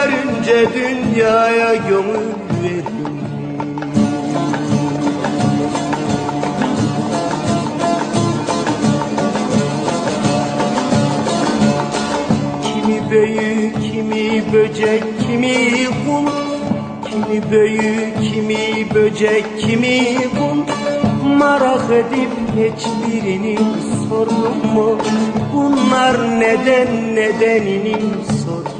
Görünce dünyaya gönül verdin mi? Kimi büyük, kimi böcek, kimi kul Kimi büyük, kimi böcek, kimi kul Merak edip hiçbirini sordum mu? Bunlar neden nedenini sordum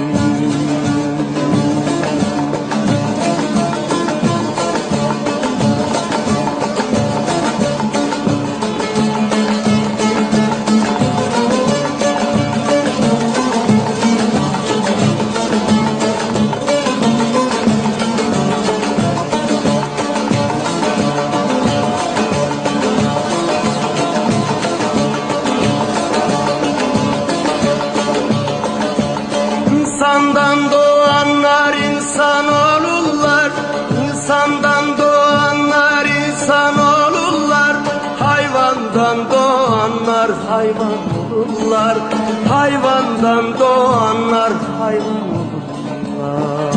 Hayvan olurlar. Hayvandan doğanlar hayvan olurlar.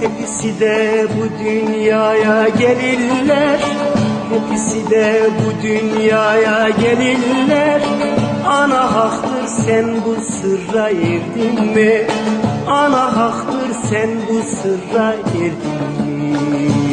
Hepsi de bu dünyaya gelirler. Hepsi de bu dünyaya gelirler. Ana haktır sen bu sırra erdin mi? Ana haktır sen bu sırra erdin?